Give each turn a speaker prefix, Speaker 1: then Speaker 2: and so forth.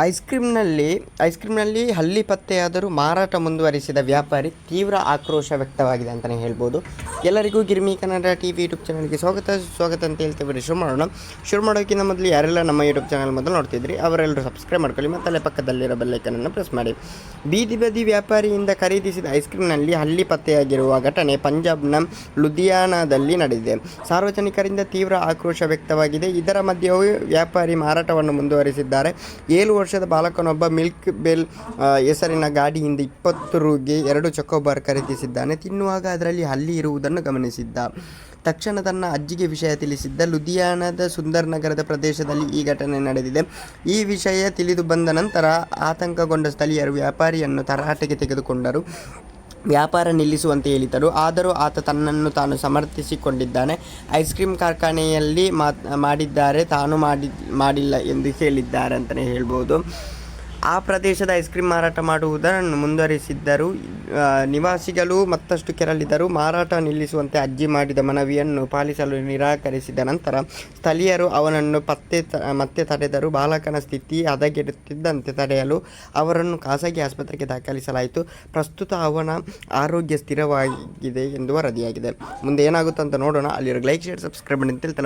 Speaker 1: Ice ಕ್ರೀಮ್ನಲ್ಲಿ ice ಕ್ರೀಮ್ನಲ್ಲಿ ಹಲ್ಲಿ ಪತ್ತೆಯಾದರೂ ಮಾರಾಟ ಮುಂದುವರಿಸಿದ ವ್ಯಾಪಾರಿ ತೀವ್ರ ಆಕ್ರೋಶ ವ್ಯಕ್ತವಾಗಿದೆ ಅಂತಲೇ ಹೇಳ್ಬೋದು. ಎಲ್ಲರಿಗೂ ಗಿರ್ಮಿ ಕನ್ನಡ ಟಿ ವಿ ಯೂಟ್ಯೂಬ್ ಚಾನಲ್ಗೆ ಸ್ವಾಗತ ಸ್ವಾಗತ ಅಂತ ಹೇಳ್ತೇವೆ ಶುರು ಮಾಡೋಣ. ಶುರು ಮಾಡೋಕ್ಕಿಂತ ಮೊದಲು ಯಾರೆಲ್ಲ ನಮ್ಮ ಯೂಟ್ಯೂಬ್ ಚಾನಲ್ ಮೊದಲು ನೋಡ್ತಿದ್ರಿ, ಅವರೆಲ್ಲರೂ ಸಬ್ಸ್ಕ್ರೈಬ್ ಮಾಡ್ಕೊಳ್ಳಿ ಮತ್ತು ಅಲ್ಲೇ ಪಕ್ಕದಲ್ಲಿರೋ ಬೆಲ್ಲೈಕನನ್ನು ಪ್ರೆಸ್ ಮಾಡಿ. ಬೀದಿ ಬದಿ ವ್ಯಾಪಾರಿಯಿಂದ ಖರೀದಿಸಿದ ಐಸ್ ಕ್ರೀಮ್ನಲ್ಲಿ ಹಲ್ಲಿ ಪತ್ತೆಯಾಗಿರುವ ಘಟನೆ ಪಂಜಾಬ್ನ ಲುಧಿಯಾನದಲ್ಲಿ ನಡೆದಿದೆ. ಸಾರ್ವಜನಿಕರಿಂದ ತೀವ್ರ ಆಕ್ರೋಶ ವ್ಯಕ್ತವಾಗಿದೆ. ಇದರ ಮಧ್ಯೆಯೂ ವ್ಯಾಪಾರಿ ಮಾರಾಟವನ್ನು ಮುಂದುವರಿಸಿದ್ದಾರೆ. ಏಳು ವರ್ಷದ ಬಾಲಕನೊಬ್ಬ ಮಿಲ್ಕ್ ಬೆಲ್ ಹೆಸರಿನ ಗಾಡಿಯಿಂದ ಇಪ್ಪತ್ತು ರುಗೆ ಎರಡು ಚೊಕೋಬಾರ್ ಖರೀದಿಸಿದ್ದಾನೆ. ತಿನ್ನುವಾಗ ಅದರಲ್ಲಿ ಹಲ್ಲಿ ಇರುವುದನ್ನು ಗಮನಿಸಿದ್ದ. ತಕ್ಷಣ ತನ್ನ ಅಜ್ಜಿಗೆ ವಿಷಯ ತಿಳಿಸಿದ್ದ ಲುಧಿಯಾನದ ಸುಂದರ್ ನಗರದ ಪ್ರದೇಶದಲ್ಲಿ ಈ ಘಟನೆ ನಡೆದಿದೆ. ಈ ವಿಷಯ ತಿಳಿದು ಬಂದ ನಂತರ ಆತಂಕಗೊಂಡ ಸ್ಥಳೀಯರು ವ್ಯಾಪಾರಿಯನ್ನು ತರಾಟೆಗೆ ತೆಗೆದುಕೊಂಡರು. ವ್ಯಾಪಾರ ನಿಲ್ಲಿಸುವಂತೆ ಹೇಳಿದರು ಆದರೂ ಆತ ತನ್ನನ್ನು ತಾನು ಸಮರ್ಥಿಸಿಕೊಂಡಿದ್ದಾನೆ. ಐಸ್ ಕ್ರೀಮ್ ಕಾರ್ಖಾನೆಯಲ್ಲಿ ಮಾಡಿದ್ದಾರೆ. ತಾನು ಮಾಡಿ ಮಾಡಿಲ್ಲ ಎಂದು ಹೇಳಿದ್ದಾರೆ ಅಂತಲೇ ಹೇಳ್ಬೋದು. ಆ ಪ್ರದೇಶದ ಐಸ್ ಕ್ರೀಮ್ ಮಾರಾಟ ಮಾಡುವುದನ್ನು ಮುಂದುವರಿಸಿದ್ದರು. ನಿವಾಸಿಗಳು ಮತ್ತಷ್ಟು ಕೆರಳಿದರು. ಮಾರಾಟ ನಿಲ್ಲಿಸುವಂತೆ ಅಜ್ಜಿ ಮಾಡಿದ ಮನವಿಯನ್ನು ಪಾಲಿಸಲು ನಿರಾಕರಿಸಿದ ನಂತರ ಸ್ಥಳೀಯರು ಅವನನ್ನು ಪತ್ತೆ ಮತ್ತೆ ತಡೆದರು. ಬಾಲಕನ ಸ್ಥಿತಿ ಹದಗೆಡುತ್ತಿದ್ದಂತೆ ತಡೆಯಲು ಅವರನ್ನು ಖಾಸಗಿ ಆಸ್ಪತ್ರೆಗೆ ದಾಖಲಿಸಲಾಯಿತು. ಪ್ರಸ್ತುತ ಅವನ ಆರೋಗ್ಯ ಸ್ಥಿರವಾಗಿದೆ ಎಂದು ವರದಿಯಾಗಿದೆ. ಮುಂದೆ ಏನಾಗುತ್ತೆ ಅಂತ ನೋಡೋಣ. ಅಲ್ಲಿರೋ ಲೈಕ್, ಶೇರ್, ಸಬ್ಸ್ಕ್ರೈಬ್ ಅಂತ